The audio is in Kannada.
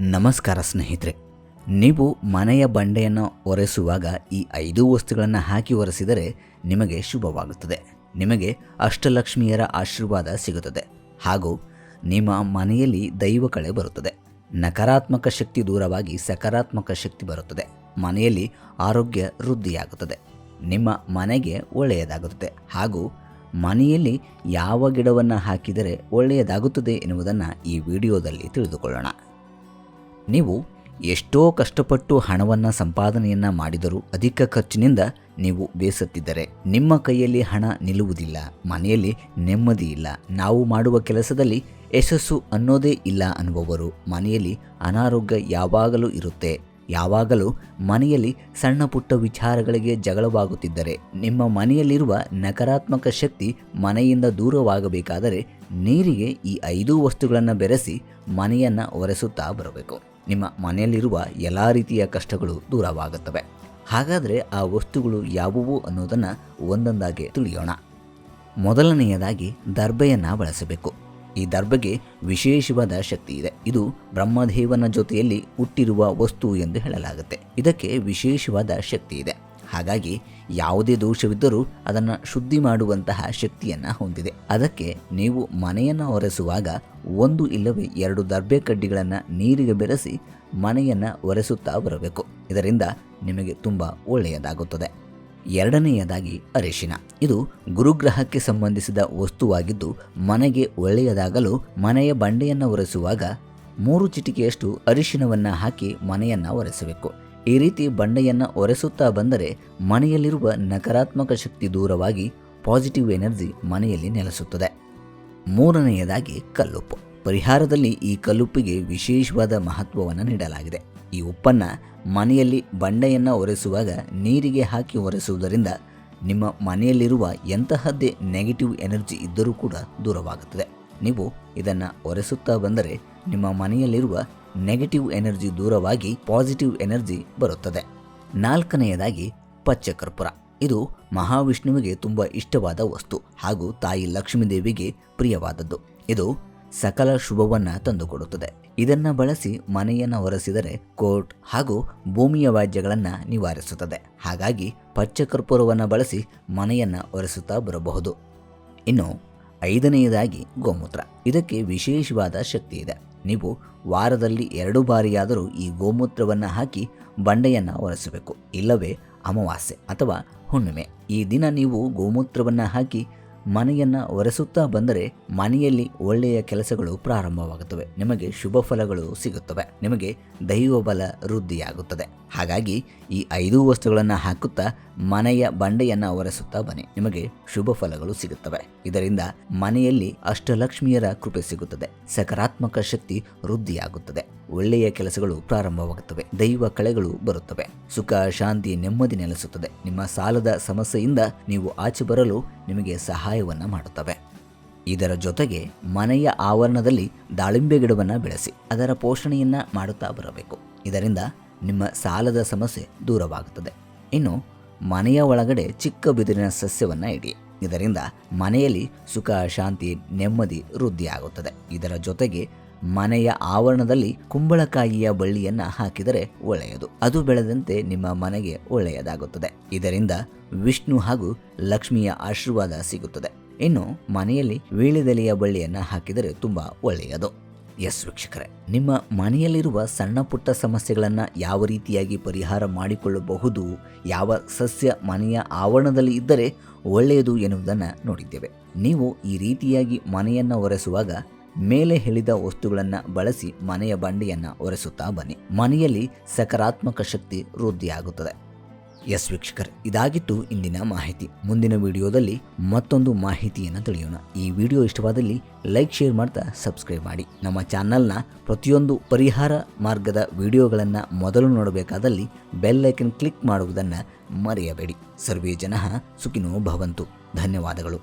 ನಮಸ್ಕಾರ ಸ್ನೇಹಿತರೆ. ನೀವು ಮನೆಯ ಬಂಡೆಯನ್ನು ಒರೆಸುವಾಗ ಈ ಐದು ವಸ್ತುಗಳನ್ನು ಹಾಕಿ ಒರೆಸಿದರೆ ನಿಮಗೆ ಶುಭವಾಗುತ್ತದೆ. ನಿಮಗೆ ಅಷ್ಟಲಕ್ಷ್ಮಿಯರ ಆಶೀರ್ವಾದ ಸಿಗುತ್ತದೆ. ಹಾಗೂ ನಿಮ್ಮ ಮನೆಯಲ್ಲಿ ದೈವ ಕಳೆ ಬರುತ್ತದೆ. ನಕಾರಾತ್ಮಕ ಶಕ್ತಿ ದೂರವಾಗಿ ಸಕಾರಾತ್ಮಕ ಶಕ್ತಿ ಬರುತ್ತದೆ. ಮನೆಯಲ್ಲಿ ಆರೋಗ್ಯ ವೃದ್ಧಿಯಾಗುತ್ತದೆ. ನಿಮ್ಮ ಮನೆಗೆ ಒಳ್ಳೆಯದಾಗುತ್ತದೆ. ಹಾಗೂ ಮನೆಯಲ್ಲಿ ಯಾವ ಗಿಡವನ್ನು ಹಾಕಿದರೆ ಒಳ್ಳೆಯದಾಗುತ್ತದೆ ಎನ್ನುವುದನ್ನು ಈ ವಿಡಿಯೋದಲ್ಲಿ ತಿಳಿದುಕೊಳ್ಳೋಣ. ನೀವು ಎಷ್ಟೋ ಕಷ್ಟಪಟ್ಟು ಹಣವನ್ನು ಸಂಪಾದನೆಯನ್ನು ಮಾಡಿದರೂ ಅಧಿಕ ಖರ್ಚಿನಿಂದ ನೀವು ಬೇಸತ್ತಿದ್ದರೆ ನಿಮ್ಮ ಕೈಯಲ್ಲಿ ಹಣ ನಿಲ್ಲುವುದಿಲ್ಲ, ಮನೆಯಲ್ಲಿ ನೆಮ್ಮದಿ ಇಲ್ಲ. ನಾವು ಮಾಡುವ ಕೆಲಸದಲ್ಲಿ ಯಶಸ್ಸು ಅನ್ನೋದೇ ಇಲ್ಲ ಅನ್ನುವವರು ಮನೆಯಲ್ಲಿ ಅನಾರೋಗ್ಯ ಯಾವಾಗಲೂ ಇರುತ್ತೆ. ಯಾವಾಗಲೂ ಮನೆಯಲ್ಲಿ ಸಣ್ಣ ಪುಟ್ಟ ವಿಚಾರಗಳಿಗೆ ಜಗಳವಾಗುತ್ತಿದ್ದರೆ, ನಿಮ್ಮ ಮನೆಯಲ್ಲಿರುವ ನಕಾರಾತ್ಮಕ ಶಕ್ತಿ ಮನೆಯಿಂದ ದೂರವಾಗಬೇಕಾದರೆ ನೀರಿಗೆ ಈ ಐದು ವಸ್ತುಗಳನ್ನು ಬೆರೆಸಿ ಮನೆಯನ್ನು ಒರೆಸುತ್ತಾ ಬರಬೇಕು. ನಿಮ್ಮ ಮನೆಯಲ್ಲಿರುವ ಎಲ್ಲ ರೀತಿಯ ಕಷ್ಟಗಳು ದೂರವಾಗುತ್ತವೆ. ಹಾಗಾದರೆ ಆ ವಸ್ತುಗಳು ಯಾವುವು ಅನ್ನೋದನ್ನು ಒಂದೊಂದಾಗಿ ತಿಳಿಯೋಣ. ಮೊದಲನೆಯದಾಗಿ ದರ್ಬೆಯನ್ನು ಬಳಸಬೇಕು. ಈ ದರ್ಬೆಗೆ ವಿಶೇಷವಾದ ಶಕ್ತಿ ಇದೆ. ಇದು ಬ್ರಹ್ಮದೇವನ ಜೊತೆಯಲ್ಲಿ ಹುಟ್ಟಿರುವ ವಸ್ತು ಎಂದು ಹೇಳಲಾಗುತ್ತೆ. ಇದಕ್ಕೆ ವಿಶೇಷವಾದ ಶಕ್ತಿ ಇದೆ. ಹಾಗಾಗಿ ಯಾವುದೇ ದೋಷವಿದ್ದರೂ ಅದನ್ನು ಶುದ್ಧಿ ಮಾಡುವಂತಹ ಶಕ್ತಿಯನ್ನು ಹೊಂದಿದೆ. ಅದಕ್ಕೆ ನೀವು ಮನೆಯನ್ನು ಒರೆಸುವಾಗ ಒಂದು ಇಲ್ಲವೇ ಎರಡು ದರ್ಬೆ ಕಡ್ಡಿಗಳನ್ನು ನೀರಿಗೆ ಬೆರೆಸಿ ಮನೆಯನ್ನು ಒರೆಸುತ್ತಾ ಬರಬೇಕು. ಇದರಿಂದ ನಿಮಗೆ ತುಂಬ ಒಳ್ಳೆಯದಾಗುತ್ತದೆ. ಎರಡನೆಯದಾಗಿ ಅರಿಶಿನ. ಇದು ಗುರುಗ್ರಹಕ್ಕೆ ಸಂಬಂಧಿಸಿದ ವಸ್ತುವಾಗಿದ್ದು, ಮನೆಗೆ ಒಳ್ಳೆಯದಾಗಲು ಮನೆಯ ಬಂಡೆಯನ್ನು ಒರೆಸುವಾಗ ಮೂರು ಚಿಟಿಕೆಯಷ್ಟು ಅರಿಶಿನವನ್ನು ಹಾಕಿ ಮನೆಯನ್ನು ಒರೆಸಬೇಕು. ಈ ರೀತಿ ಬಂಡೆಯನ್ನು ಒರೆಸುತ್ತಾ ಬಂದರೆ ಮನೆಯಲ್ಲಿರುವ ನಕಾರಾತ್ಮಕ ಶಕ್ತಿ ದೂರವಾಗಿ ಪಾಸಿಟಿವ್ ಎನರ್ಜಿ ಮನೆಯಲ್ಲಿ ನೆಲೆಸುತ್ತದೆ. ಮೂರನೆಯದಾಗಿ ಕಲ್ಲುಪ್ಪು. ಪರಿಹಾರದಲ್ಲಿ ಈ ಕಲ್ಲುಪ್ಪಿಗೆ ವಿಶೇಷವಾದ ಮಹತ್ವವನ್ನು ನೀಡಲಾಗಿದೆ. ಈ ಉಪ್ಪನ್ನು ಮನೆಯಲ್ಲಿ ಬಂಡೆಯನ್ನು ಒರೆಸುವಾಗ ನೀರಿಗೆ ಹಾಕಿ ಒರೆಸುವುದರಿಂದ ನಿಮ್ಮ ಮನೆಯಲ್ಲಿರುವ ಎಂತಹದ್ದೇ ನೆಗೆಟಿವ್ ಎನರ್ಜಿ ಇದ್ದರೂ ಕೂಡ ದೂರವಾಗುತ್ತದೆ. ನೀವು ಇದನ್ನು ಒರೆಸುತ್ತಾ ಬಂದರೆ ನಿಮ್ಮ ಮನೆಯಲ್ಲಿರುವ ನೆಗೆಟಿವ್ ಎನರ್ಜಿ ದೂರವಾಗಿ ಪಾಸಿಟಿವ್ ಎನರ್ಜಿ ಬರುತ್ತದೆ. ನಾಲ್ಕನೆಯದಾಗಿ ಪಚ್ಚಕರ್ಪೂರ. ಇದು ಮಹಾವಿಷ್ಣುವಿಗೆ ತುಂಬ ಇಷ್ಟವಾದ ವಸ್ತು ಹಾಗೂ ತಾಯಿ ಲಕ್ಷ್ಮೀದೇವಿಗೆ ಪ್ರಿಯವಾದದ್ದು. ಇದು ಸಕಲ ಶುಭವನ್ನ ತಂದುಕೊಡುತ್ತದೆ. ಇದನ್ನ ಬಳಸಿ ಮನೆಯನ್ನು ಒರೆಸಿದರೆ ಕೋರ್ಟ್ ಹಾಗೂ ಭೂಮಿಯ ವ್ಯಾಜ್ಯಗಳನ್ನು ನಿವಾರಿಸುತ್ತದೆ. ಹಾಗಾಗಿ ಪಚ್ಚಕರ್ಪೂರವನ್ನು ಬಳಸಿ ಮನೆಯನ್ನು ಒರೆಸುತ್ತಾ ಬರಬಹುದು. ಇನ್ನು ಐದನೆಯದಾಗಿ ಗೋಮೂತ್ರ. ಇದಕ್ಕೆ ವಿಶೇಷವಾದ ಶಕ್ತಿ ಇದೆ. ನೀವು ವಾರದಲ್ಲಿ ಎರಡು ಬಾರಿಯಾದರೂ ಈ ಗೋಮೂತ್ರವನ್ನು ಹಾಕಿ ಬಂಡೆಯನ್ನು ಒರೆಸಬೇಕು. ಇಲ್ಲವೇ ಅಮಾವಾಸ್ಯೆ ಅಥವಾ ಹುಣ್ಣಿಮೆ. ಈ ದಿನ ನೀವು ಗೋಮೂತ್ರವನ್ನು ಹಾಕಿ ಮನೆಯನ್ನು ಒರೆಸುತ್ತಾ ಬಂದರೆ ಮನೆಯಲ್ಲಿ ಒಳ್ಳೆಯ ಕೆಲಸಗಳು ಪ್ರಾರಂಭವಾಗುತ್ತವೆ. ನಿಮಗೆ ಶುಭ ಫಲಗಳು ಸಿಗುತ್ತವೆ. ನಿಮಗೆ ದೈವ ಬಲ ವೃದ್ಧಿಯಾಗುತ್ತದೆ. ಹಾಗಾಗಿ ಈ ಐದು ವಸ್ತುಗಳನ್ನು ಹಾಕುತ್ತಾ ಮನೆಯ ಬಂಡೆಯನ್ನು ಒರೆಸುತ್ತಾ ಬನ್ನಿ. ನಿಮಗೆ ಶುಭ ಫಲಗಳು ಸಿಗುತ್ತವೆ. ಇದರಿಂದ ಮನೆಯಲ್ಲಿ ಅಷ್ಟಲಕ್ಷ್ಮಿಯರ ಕೃಪೆ ಸಿಗುತ್ತದೆ. ಸಕಾರಾತ್ಮಕ ಶಕ್ತಿ ವೃದ್ಧಿಯಾಗುತ್ತದೆ. ಒಳ್ಳೆಯ ಕೆಲಸಗಳು ಪ್ರಾರಂಭವಾಗುತ್ತವೆ. ದೈವ ಕಳೆಗಳು ಬರುತ್ತವೆ. ಸುಖ, ಶಾಂತಿ, ನೆಮ್ಮದಿ ನೆಲೆಸುತ್ತದೆ. ನಿಮ್ಮ ಸಾಲದ ಸಮಸ್ಯೆಯಿಂದ ನೀವು ಆಚೆ ಬರಲು ನಿಮಗೆ ಸಹಾಯವನ್ನ ಮಾಡುತ್ತವೆ. ಇದರ ಜೊತೆಗೆ ಮನೆಯ ಆವರಣದಲ್ಲಿ ದಾಳಿಂಬೆ ಗಿಡವನ್ನು ಬೆಳೆಸಿ, ಅದರ ಪೋಷಣೆಯನ್ನ ಮಾಡುತ್ತಾ ಬರಬೇಕು. ಇದರಿಂದ ನಿಮ್ಮ ಸಾಲದ ಸಮಸ್ಯೆ ದೂರವಾಗುತ್ತದೆ. ಇನ್ನು ಮನೆಯ ಒಳಗಡೆ ಚಿಕ್ಕ ಬಿದಿರಿನ ಸಸ್ಯವನ್ನು ಇಡಿ. ಇದರಿಂದ ಮನೆಯಲ್ಲಿ ಸುಖ, ಶಾಂತಿ, ನೆಮ್ಮದಿ ವೃದ್ಧಿಯಾಗುತ್ತದೆ ಇದರ ಜೊತೆಗೆ ಮನೆಯ ಆವರಣದಲ್ಲಿ ಕುಂಬಳಕಾಯಿಯ ಬಳ್ಳಿಯನ್ನ ಹಾಕಿದರೆ ಒಳ್ಳೆಯದು. ಅದು ಬೆಳೆದಂತೆ ನಿಮ್ಮ ಮನೆಗೆ ಒಳ್ಳೆಯದಾಗುತ್ತದೆ. ಇದರಿಂದ ವಿಷ್ಣು ಹಾಗೂ ಲಕ್ಷ್ಮಿಯ ಆಶೀರ್ವಾದ ಸಿಗುತ್ತದೆ. ಇನ್ನು ಮನೆಯಲ್ಲಿ ವೀಳಿದೆಲೆಯ ಬಳ್ಳಿಯನ್ನ ಹಾಕಿದರೆ ತುಂಬಾ ಒಳ್ಳೆಯದು. ಎಸ್ ವೀಕ್ಷಕರೇ, ನಿಮ್ಮ ಮನೆಯಲ್ಲಿರುವ ಸಣ್ಣ ಪುಟ್ಟ ಸಮಸ್ಯೆಗಳನ್ನು ಯಾವ ರೀತಿಯಾಗಿ ಪರಿಹಾರ ಮಾಡಿಕೊಳ್ಳಬಹುದು, ಯಾವ ಸಸ್ಯ ಮನೆಯ ಆವರಣದಲ್ಲಿ ಇದ್ದರೆ ಒಳ್ಳೆಯದು ಎನ್ನುವುದನ್ನು ನೋಡಿದ್ದೇವೆ. ನೀವು ಈ ರೀತಿಯಾಗಿ ಮನೆಯನ್ನು ಒರೆಸುವಾಗ ಮೇಲೆ ಹೇಳಿದ ವಸ್ತುಗಳನ್ನು ಬಳಸಿ ಮನೆಯ ಬಂಡೆಯನ್ನು ಒರೆಸುತ್ತಾ ಬನ್ನಿ. ಮನೆಯಲ್ಲಿ ಸಕಾರಾತ್ಮಕ ಶಕ್ತಿ ವೃದ್ಧಿಯಾಗುತ್ತದೆ. ಎಸ್ ವೀಕ್ಷಕರ್, ಇದಾಗಿತ್ತು ಇಂದಿನ ಮಾಹಿತಿ. ಮುಂದಿನ ವಿಡಿಯೋದಲ್ಲಿ ಮತ್ತೊಂದು ಮಾಹಿತಿಯನ್ನು ತಿಳಿಯೋಣ. ಈ ವಿಡಿಯೋ ಇಷ್ಟವಾದಲ್ಲಿ ಲೈಕ್, ಶೇರ್ ಮಾಡ್ತಾ ಸಬ್ಸ್ಕ್ರೈಬ್ ಮಾಡಿ. ನಮ್ಮ ಚಾನಲ್ನ ಪ್ರತಿಯೊಂದು ಪರಿಹಾರ ಮಾರ್ಗದ ವಿಡಿಯೋಗಳನ್ನು ಮೊದಲು ನೋಡಬೇಕಾದಲ್ಲಿ ಬೆಲ್ ಐಕನ್ ಕ್ಲಿಕ್ ಮಾಡುವುದನ್ನು ಮರೆಯಬೇಡಿ. ಸರ್ವೇ ಜನ ಸುಖಿನೋ ಭವಂತು. ಧನ್ಯವಾದಗಳು.